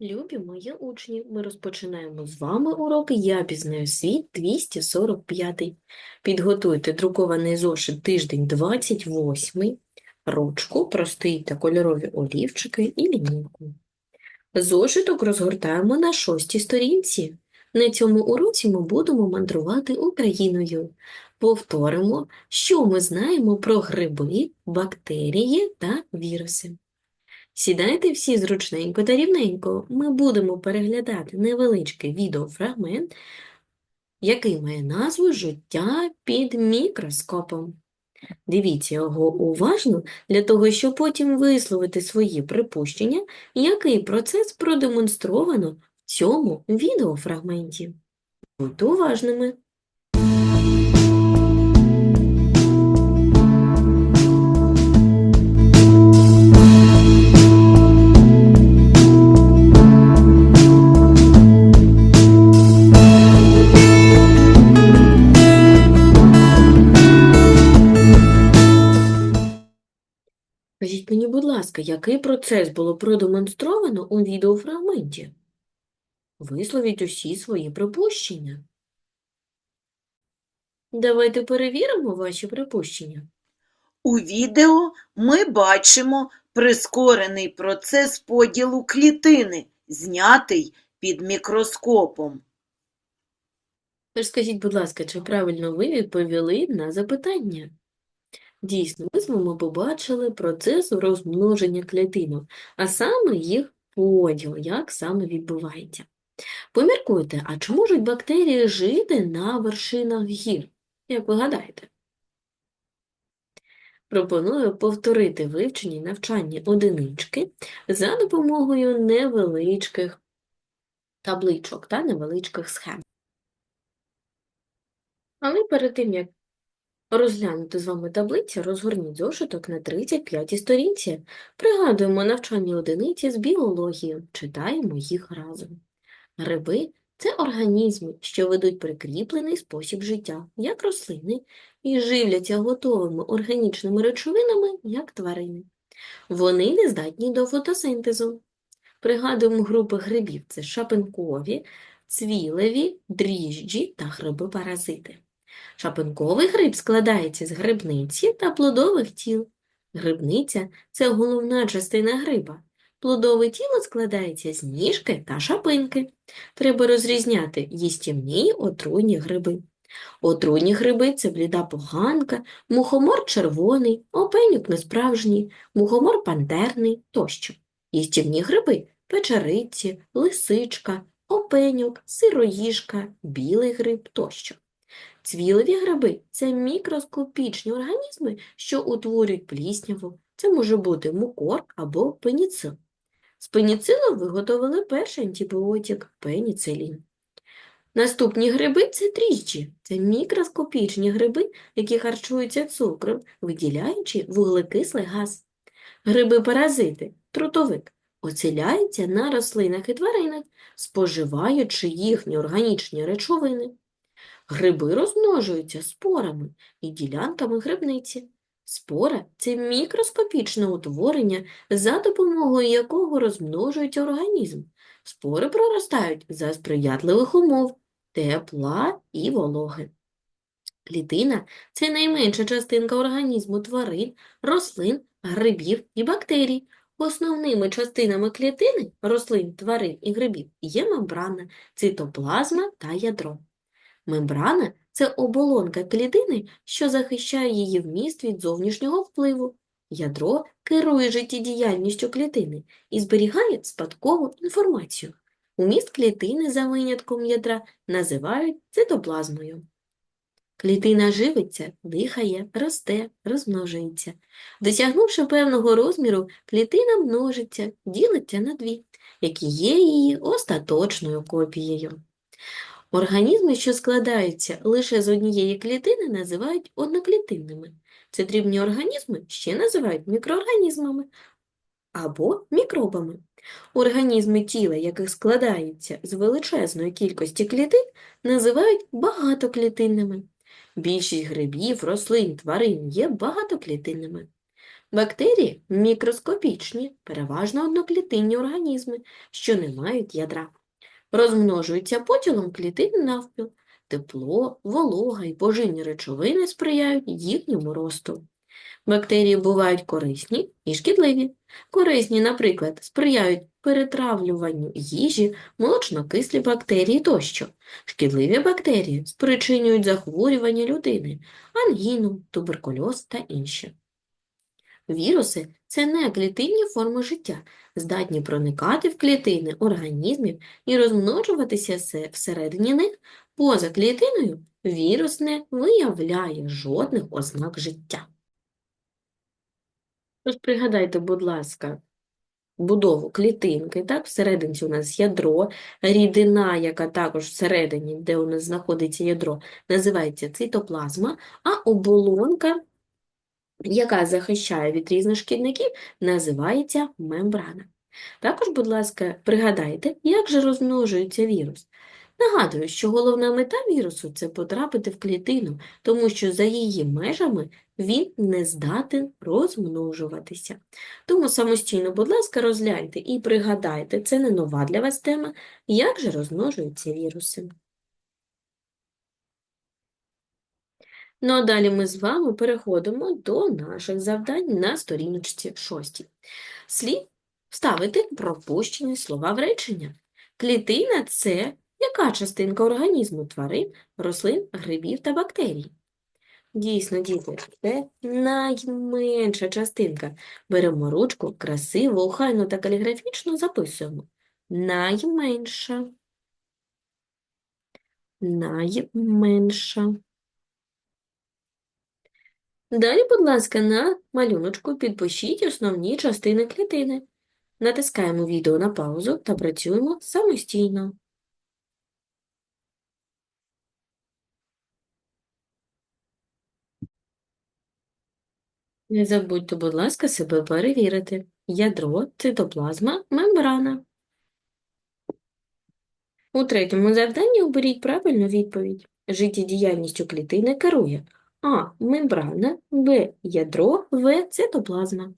Любі мої учні, ми розпочинаємо з вами уроки «Я пізнаю світ» 245. Підготуйте друкований зошит тиждень 28, ручку, простий та кольорові олівчики і лінійку. Зошиток розгортаємо на шостій сторінці. На цьому уроці ми будемо мандрувати Україною. Повторимо, що ми знаємо про гриби, бактерії та віруси. Сідайте всі зручненько та рівненько. Ми будемо переглядати невеличкий відеофрагмент, який має назву «Життя під мікроскопом». Дивіться його уважно для того, щоб потім висловити свої припущення, який процес продемонстровано в цьому відеофрагменті. Будьте уважними. Ласка, який процес було продемонстровано у відеофрагменті? Висловіть усі свої припущення. Давайте перевіримо ваші припущення. У відео ми бачимо прискорений процес поділу клітини, знятий під мікроскопом. Тож скажіть, будь ласка, чи правильно ви відповіли на запитання? Дійсно, ми з вами побачили процес розмноження клітинок, а саме їх поділ, як саме відбувається. Поміркуйте, а чи можуть бактерії жити на вершинах гір? Як ви гадаєте? Пропоную повторити вивчені навчальні одинички за допомогою невеличких табличок та невеличких схем. Але перед тим, як розглянути з вами таблиці, розгорніть зошиток на 35 сторінці. Пригадуємо навчальні одиниці з біології, читаємо їх разом. Гриби – це організми, що ведуть прикріплений спосіб життя, як рослини, і живляться готовими органічними речовинами, як тварини. Вони не здатні до фотосинтезу. Пригадуємо групи грибів – це шапинкові, цвілеві, дріжджі та гриби-паразити. Шапинковий гриб складається з грибниці та плодових тіл. Грибниця – це головна частина гриба. Плодове тіло складається з ніжки та шапинки. Треба розрізняти їстівні й отруйні гриби. Отруйні гриби – це бліда поганка, мухомор червоний, опенюк несправжній, мухомор пантерний тощо. Їстівні гриби – печериці, лисичка, опенюк, сироїжка, білий гриб тощо. Цвілові гриби – це мікроскопічні організми, що утворюють плісняву. Це може бути мукор або пеніцил. З пеніцилу виготовили перший антибіотик – пеніцилін. Наступні гриби – це дріжджі. Це мікроскопічні гриби, які харчуються цукром, виділяючи вуглекислий газ. Гриби-паразити – трутовик – оселяються на рослинах і тваринах, споживаючи їхні органічні речовини. Гриби розмножуються спорами і ділянками грибниці. Спора – це мікроскопічне утворення, за допомогою якого розмножується організм. Спори проростають за сприятливих умов – тепла і вологи. Клітина – це найменша частинка організму тварин, рослин, грибів і бактерій. Основними частинами клітини – рослин, тварин і грибів є мембрана, цитоплазма та ядро. Мембрана – це оболонка клітини, що захищає її вміст від зовнішнього впливу. Ядро керує життєдіяльністю клітини і зберігає спадкову інформацію. Уміст клітини за винятком ядра називають цитоплазмою. Клітина живиться, дихає, росте, розмножується. Досягнувши певного розміру, клітина множиться, ділиться на дві, які є її остаточною копією. Організми, що складаються лише з однієї клітини, називають одноклітинними. Це дрібні організми ще називають мікроорганізмами або мікробами. Організми тіла, яких складаються з величезної кількості клітин, називають багатоклітинними. Більшість грибів, рослин, тварин є багатоклітинними. Бактерії мікроскопічні, переважно одноклітинні організми, що не мають ядра. Розмножуються поділом клітин навпіл. Тепло, волога і поживні речовини сприяють їхньому росту. Бактерії бувають корисні і шкідливі. Корисні, наприклад, сприяють перетравлюванню їжі, молочнокислі бактерії тощо. Шкідливі бактерії спричинюють захворювання людини, ангіну, туберкульоз та інші. Віруси – це неклітинні форми життя, здатні проникати в клітини організмів і розмножуватися всередині них. Поза клітиною вірус не виявляє жодних ознак життя. Тож пригадайте, будь ласка, будову клітинки, так, всерединці у нас ядро, рідина, яка також всередині, де у нас знаходиться ядро, називається цитоплазма, а оболонка, яка захищає від різних шкідників, називається мембрана. Також, будь ласка, пригадайте, як же розмножується вірус. Нагадую, що головна мета вірусу – це потрапити в клітину, тому що за її межами він не здатен розмножуватися. Тому самостійно, будь ласка, розгляньте і пригадайте, це не нова для вас тема, як же розмножуються віруси. Ну а далі ми з вами переходимо до наших завдань на сторіночці 6. Слід вставити пропущені слова в речення. Клітина – це яка частинка організму тварин, рослин, грибів та бактерій? Дійсно, діти, це найменша частинка. Беремо ручку, красиво, охайно та каліграфічно записуємо. Найменша. Найменша. Далі, будь ласка, на малюночку підпишіть основні частини клітини. Натискаємо відео на паузу та працюємо самостійно. Не забудьте, будь ласка, себе перевірити. Ядро, цитоплазма, мембрана. У третьому завданні оберіть правильну відповідь. Життєдіяльністю клітини керує А. Мембрана, Б. Ядро, В. Цитоплазма.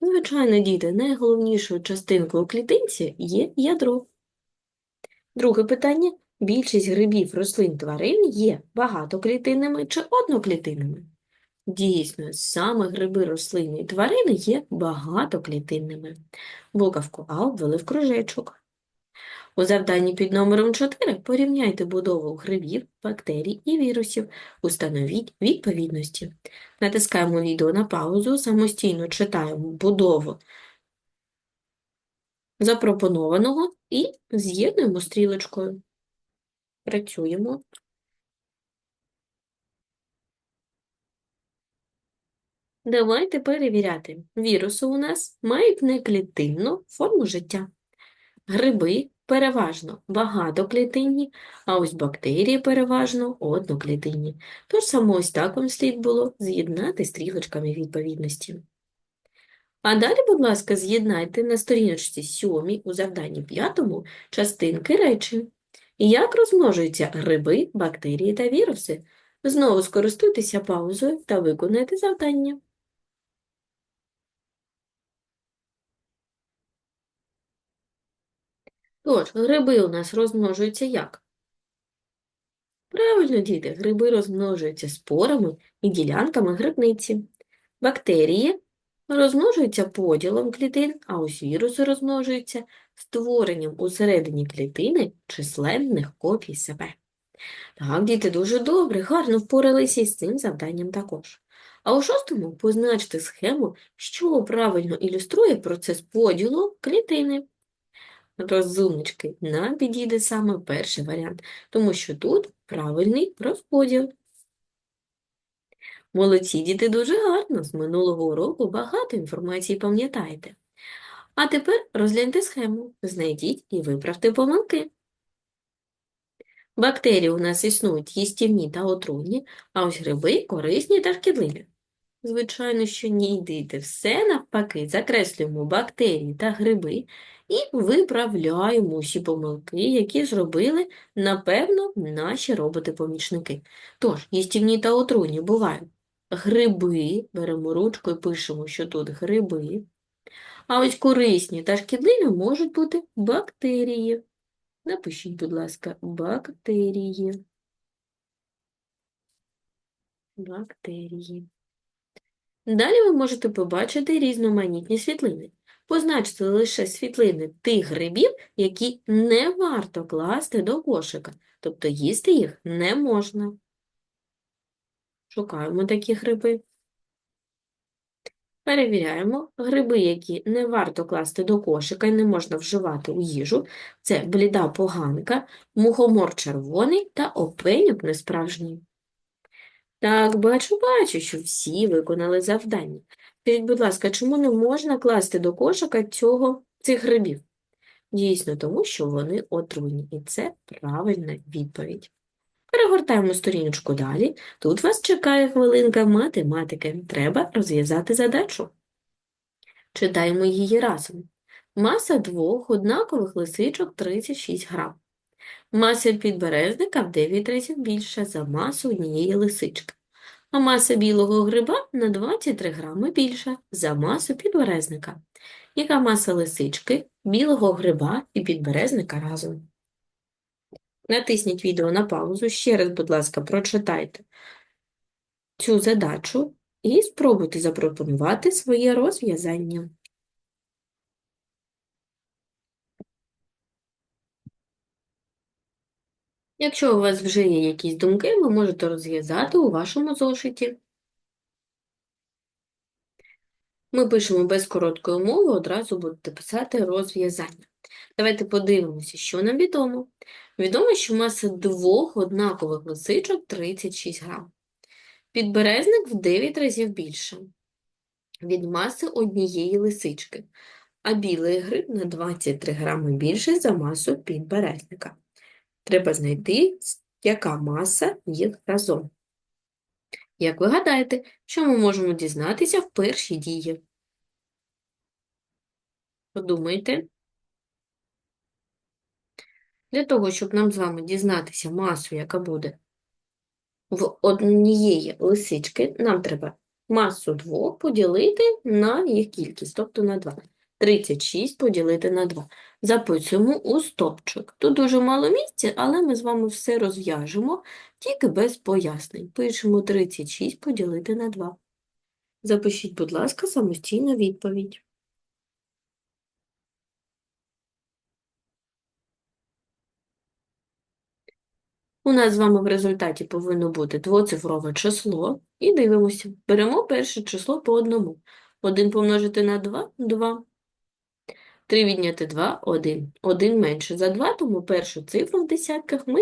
Звичайно, діти, найголовнішою частинкою клітинці є ядро. Друге питання. Більшість грибів, рослин, тварин є багатоклітинними чи одноклітинними? Дійсно, саме гриби, рослини і тварини є багатоклітинними. Буковку А обвели в кружечок. У завданні під номером 4 порівняйте будову грибів, бактерій і вірусів. Установіть відповідності. Натискаємо відео на паузу, самостійно читаємо будову запропонованого і з'єднуємо стрілочкою. Працюємо. Давайте перевіряти. Віруси у нас мають неклітинну форму життя. Гриби переважно багатоклітинні, а ось бактерії переважно одноклітинні. Тож саме ось так вам слід було з'єднати стрілочками відповідності. А далі, будь ласка, з'єднайте на сторіночці 7 у завданні 5 частинки речень. Як розмножуються гриби, бактерії та віруси? Знову скористуйтеся паузою та виконайте завдання. Тож, гриби у нас розмножуються як? Правильно, діти, гриби розмножуються спорами і ділянками грибниці. Бактерії розмножуються поділом клітин, а ось віруси розмножуються створенням усередині клітини численних копій себе. Так, діти, дуже добре, гарно впоралися із цим завданням також. А у шостому позначте схему, що правильно ілюструє процес поділу клітини. Розумнички, нам підійде саме перший варіант, тому що тут правильний розподіл. Молодці, діти, дуже гарно, з минулого уроку багато інформації пам'ятаєте. А тепер розгляньте схему, знайдіть і виправте помилки. Бактерії у нас існують їстівні та отруйні, а ось гриби корисні та шкідливі. Звичайно, що ні, діти, все навпаки, закреслюємо бактерії та гриби і виправляємо усі помилки, які зробили, напевно, наші роботи-помічники. Тож, їстівні та отруйні бувають гриби, беремо ручку і пишемо, що тут гриби. А ось корисні та шкідливі можуть бути бактерії. Напишіть, будь ласка, бактерії. Бактерії. Далі ви можете побачити різноманітні світлини. Позначте лише світлини тих грибів, які не варто класти до кошика, тобто їсти їх не можна. Шукаємо такі гриби. Перевіряємо. Гриби, які не варто класти до кошика і не можна вживати у їжу. Це бліда поганка, мухомор червоний та опеньок несправжній. Так, бачу, бачу, що всі виконали завдання. Скажіть, будь ласка, чому не можна класти до кошика цього, цих грибів? Дійсно, тому що вони отруйні, і це правильна відповідь. Перегортаємо сторіночку далі. Тут вас чекає хвилинка математики. Треба розв'язати задачу. Читаємо її разом. Маса двох однакових лисичок 36 грам. Маса підберезника в 9 разів більша за масу однієї лисички. А маса білого гриба на 23 грами більша за масу підберезника. Яка маса лисички, білого гриба і підберезника разом? Натисніть відео на паузу, ще раз, будь ласка, прочитайте цю задачу і спробуйте запропонувати своє розв'язання. Якщо у вас вже є якісь думки, ви можете розв'язати у вашому зошиті. Ми пишемо без короткої мови, одразу будете писати розв'язання. Давайте подивимося, що нам відомо. Відомо, що маса двох однакових лисичок 36 грам. Підберезник в 9 разів більше від маси однієї лисички, а білий гриб на 23 грами більше за масу підберезника. Треба знайти, яка маса їх разом. Як ви гадаєте, що ми можемо дізнатися в першій дії? Подумайте. Для того, щоб нам з вами дізнатися масу, яка буде в однієї лисички, нам треба масу двох поділити на їх кількість, тобто на 2. 36 поділити на 2. Записуємо у стопчик. Тут дуже мало місця, але ми з вами все розв'яжемо, тільки без пояснень. Пишемо 36 поділити на 2. Запишіть, будь ласка, самостійно відповідь. У нас з вами в результаті повинно бути двоцифрове число. І дивимося. Беремо перше число по одному. 1 помножити на 2 – 2. 3 відняти 2 – 1. 1 менше за 2, тому першу цифру в десятках ми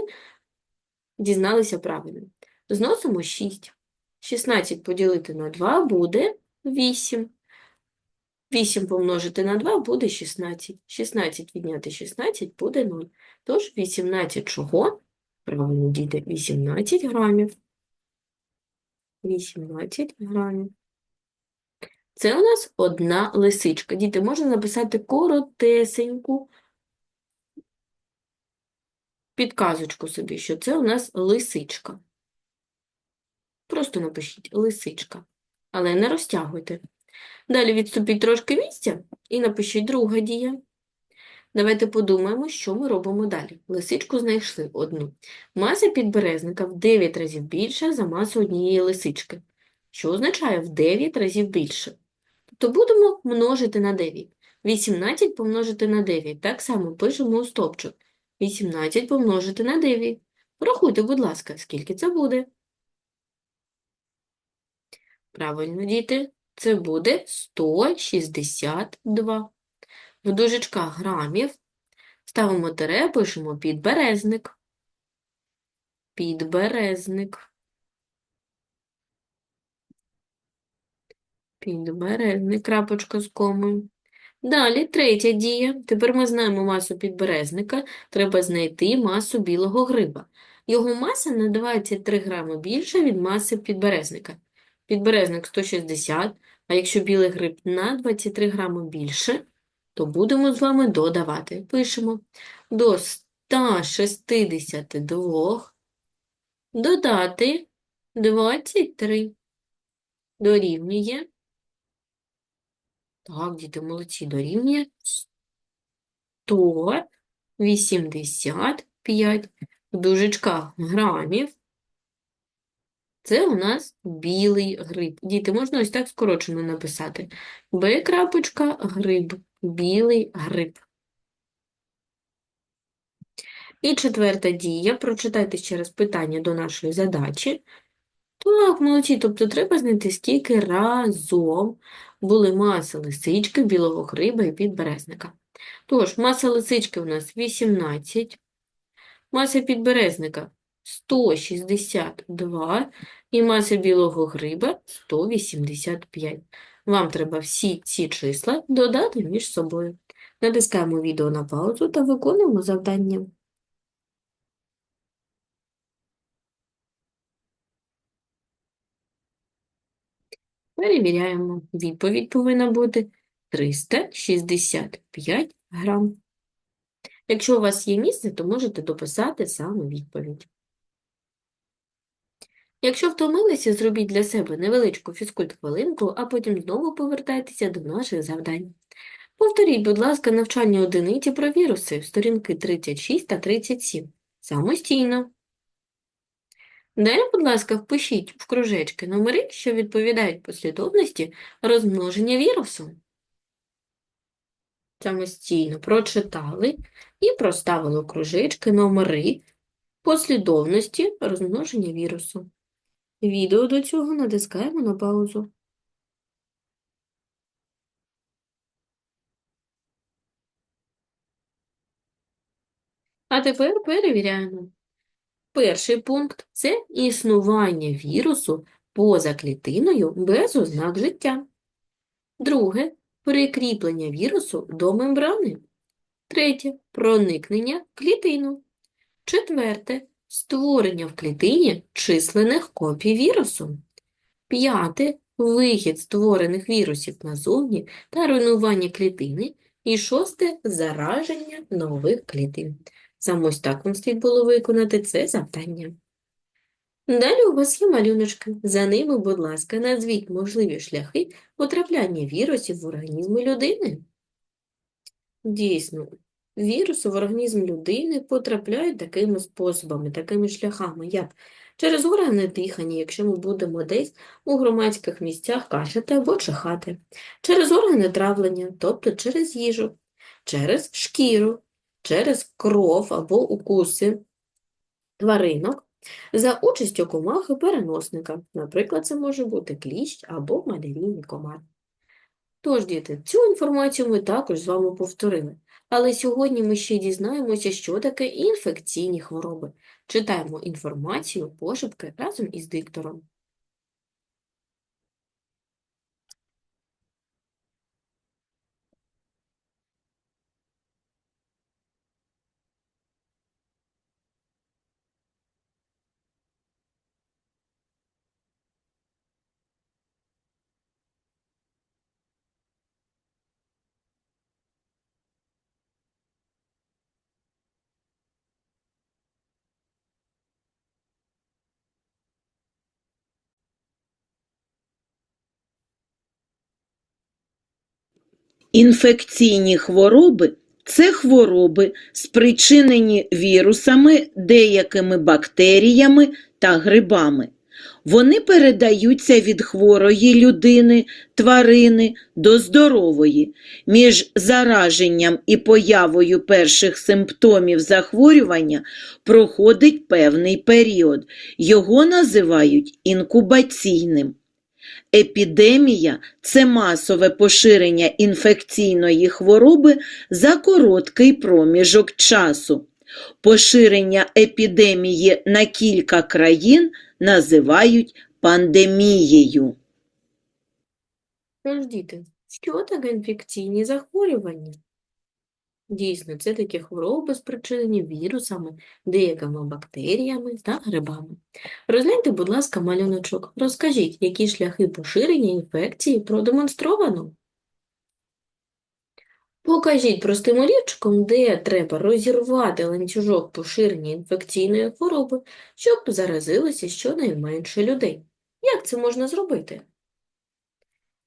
дізналися правильно. Зносимо 6. 16 поділити на 2 буде 8. 8 помножити на 2 буде 16. 16 відняти 16 буде 0. Тож 18 чого? Правильно, діти, 18 грамів. 18 грамів. Це у нас одна лисичка. Діти, можна написати коротесеньку підказочку собі, що це у нас лисичка. Просто напишіть лисичка, але не розтягуйте. Далі відступіть трошки місця і напишіть друга дія. Давайте подумаємо, що ми робимо далі. Лисичку знайшли одну. Маса підберезника в 9 разів більша за масу однієї лисички. Що означає в 9 разів більше? То будемо множити на 9. 18 помножити на 9. Так само пишемо у стопчик. 18 помножити на 9. Порахуйте, будь ласка, скільки це буде. Правильно, діти, це буде 162. В дужечках грамів ставимо тире, пишемо підберезник. Підберезник. Підберезник, крапочка з комою. Далі третя дія. Тепер ми знаємо масу підберезника. Треба знайти масу білого гриба. Його маса на 23 грами більша від маси підберезника. Підберезник 160, а якщо білий гриб на 23 грами більше, то будемо з вами додавати. Пишемо до 162 додати 23. дорівнює. Так, діти молодці, дорівнює 185 в дужечках грамів. Це у нас білий гриб. Діти, можна ось так скорочено написати. Б крапочка гриб, білий гриб. І четверта дія. Прочитайте ще раз питання до нашої задачі. Так, молодці, тобто треба знайти, скільки разом були маси лисички, білого гриба і підберезника. Тож, маса лисички у нас 18, маса підберезника 162 і маса білого гриба 185. Вам треба всі ці числа додати між собою. Натискаємо відео на паузу та виконуємо завдання. Перевіряємо. Відповідь повинна бути 365 грам. Якщо у вас є місце, то можете дописати саме відповідь. Якщо втомилися, зробіть для себе невеличку фізкульт-хвилинку, а потім знову повертайтеся до наших завдань. Повторіть, будь ласка, навчання одиниці про віруси, сторінки 36 та 37, самостійно. Далі, будь ласка, впишіть в кружечки номери, що відповідають послідовності розмноження вірусу. Самостійно прочитали і проставили в кружечки номери послідовності розмноження вірусу. Відео до цього натискаємо на паузу. А тепер перевіряємо. Перший пункт – це існування вірусу поза клітиною без ознак життя. Друге – прикріплення вірусу до мембрани. Третє – проникнення клітину. Четверте – створення в клітині численних копій вірусу. П'яте – вихід створених вірусів назовні та руйнування клітини. І шосте – зараження нових клітин. Саме ось так вам слід було виконати це завдання. Далі у вас є малюночки. За ними, будь ласка, назвіть можливі шляхи потрапляння вірусів в організм людини. Дійсно, віруси в організм людини потрапляють такими способами, такими шляхами, як через органи дихання, якщо ми будемо десь у громадських місцях кашляти або чихати, через органи травлення, тобто через їжу, через шкіру, через кров або укуси тваринок за участю комахи-переносника. Наприклад, це може бути кліщ або малярійний комар. Тож, діти, цю інформацію ми також з вами повторили. Але сьогодні ми ще дізнаємося, що таке інфекційні хвороби. Читаємо інформацію пошепки разом із диктором. Інфекційні хвороби це хвороби, спричинені вірусами, деякими бактеріями та грибами. Вони передаються від хворої людини, тварини до здорової. Між зараженням і появою перших симптомів захворювання проходить певний період. Його називають інкубаційним. Епідемія – це масове поширення інфекційної хвороби за короткий проміжок часу. Поширення епідемії на кілька країн називають пандемією. Діти, що таке інфекційні захворювання? Дійсно, це такі хвороби, спричинені вірусами, деякими бактеріями та грибами. Розгляньте, будь ласка, малюночок. Розкажіть, які шляхи поширення інфекції продемонстровано. Покажіть простим олівчиком, де треба розірвати ланцюжок поширення інфекційної хвороби, щоб заразилося щонайменше людей. Як це можна зробити?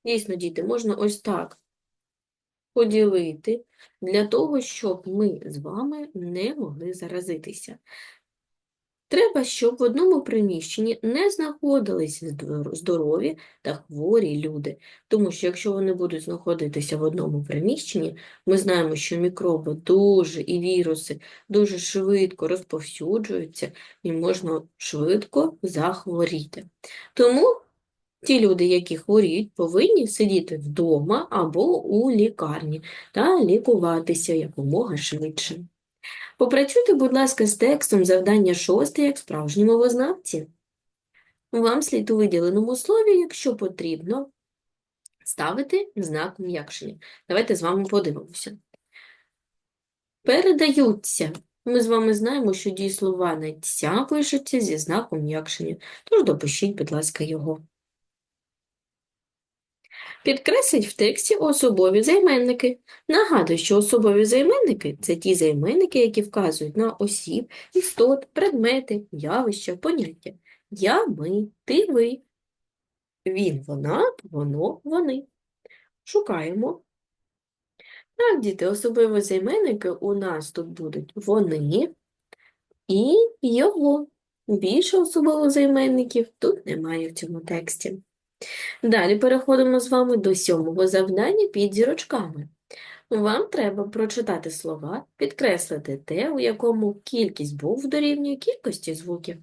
Дійсно, діти, можна ось так поділити для того, щоб ми з вами не могли заразитися. Треба, щоб в одному приміщенні не знаходилися здорові та хворі люди, тому що якщо вони будуть знаходитися в одному приміщенні, ми знаємо, що мікроби дуже і віруси дуже швидко розповсюджуються і можна швидко захворіти. Тому ті люди, які хворіють, повинні сидіти вдома або у лікарні та лікуватися якомога швидше. Попрацюйте, будь ласка, з текстом завдання шосте, як справжні мовознавці. Вам слід у виділеному слові, якщо потрібно, ставити знак м'якшення. Давайте з вами подивимося. Передаються. Ми з вами знаємо, що дієслова на «ця» пишуться зі знаком м'якшення, тож допишіть, будь ласка, його. Підкресліть в тексті особові займенники. Нагадую, що особові займенники – це ті займенники, які вказують на осіб, істот, предмети, явища, поняття. Я, ми, ти, ви. Він, вона, воно, вони. Шукаємо. Так, діти, особливі займенники у нас тут будуть вони і його. Більше особливих займенників тут немає в цьому тексті. Далі переходимо з вами до сьомого завдання під зірочками. Вам треба прочитати слова, підкреслити те, у якому кількість букв дорівнює кількості звуків.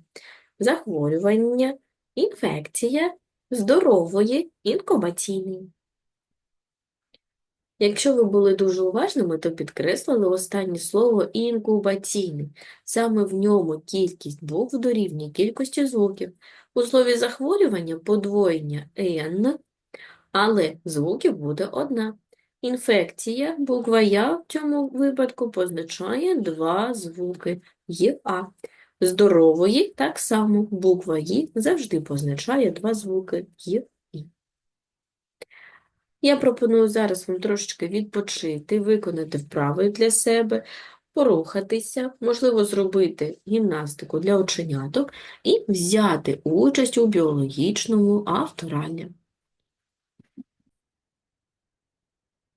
Захворювання, інфекція, здорової, інкубаційний. Якщо ви були дуже уважними, то підкреслили останнє слово інкубаційний. Саме в ньому кількість букв дорівнює кількості звуків. У слові захворювання подвоєння «н», але звуків буде одна. Інфекція, буква «я» в цьому випадку позначає два звуки «й», «а». Здорової так само буква «й» завжди позначає два звуки «і». Я пропоную зараз вам трошечки відпочити, виконати вправи для себе, порухатися, можливо, зробити гімнастику для оченяток і взяти участь у біологічному авторалі.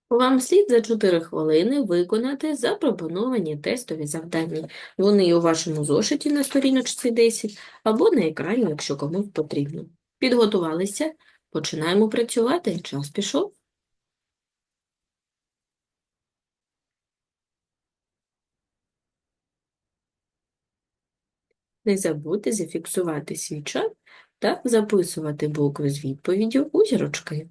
Вам слід за 4 хвилини виконати запропоновані тестові завдання. Вони у вашому зошиті на сторіночці 10 або на екрані, якщо комусь потрібно. Підготувалися? Починаємо працювати. Час пішов. Не забудьте зафіксувати свій чат та записувати букви з відповіддю у зірочки.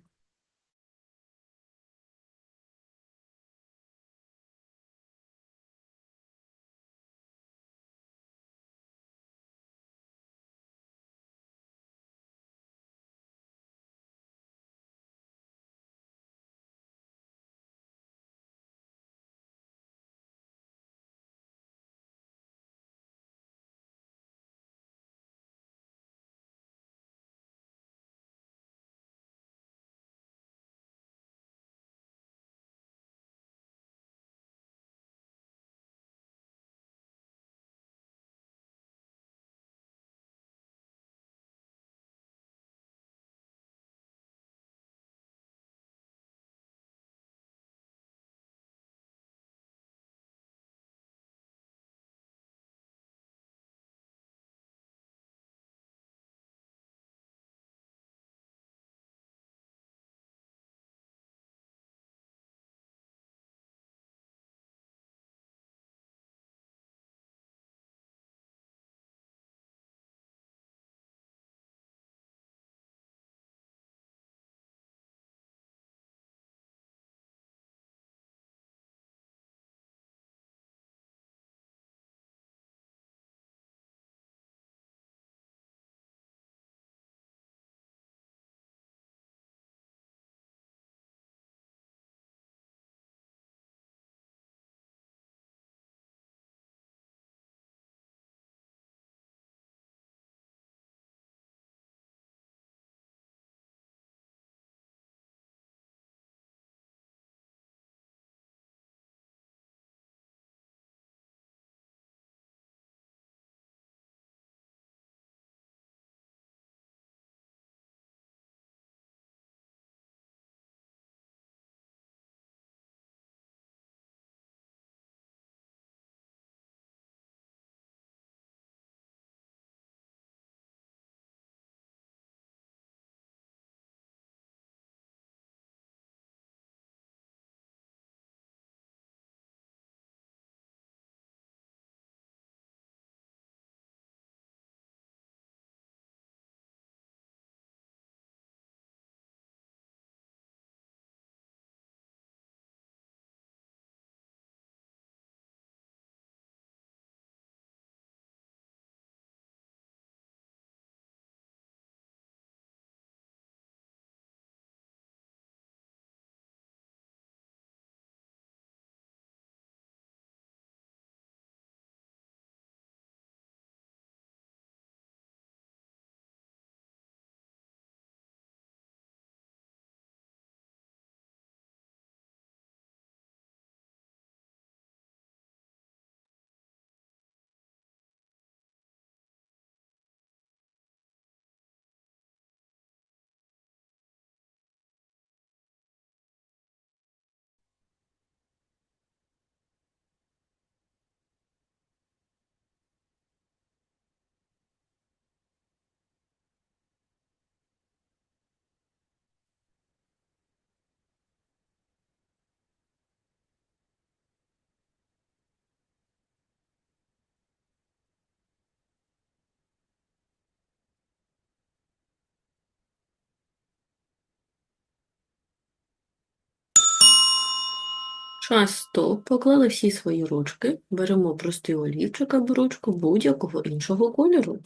Час стоп. Поклали всі свої ручки. Беремо простий олівчик або ручку будь-якого іншого кольору.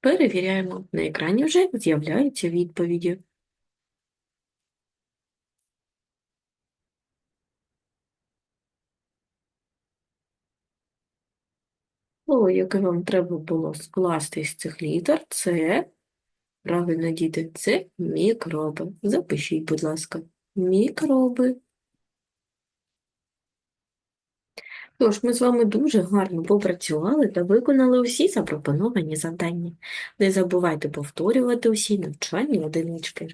Перевіряємо. На екрані вже з'являються відповіді. Слово, яке вам треба було скласти з цих літер, це, правильно, діти, це мікроби. Запишіть, будь ласка, мікроби. Тож, ми з вами дуже гарно попрацювали та виконали усі запропоновані завдання. Не забувайте повторювати усі навчальні одинички.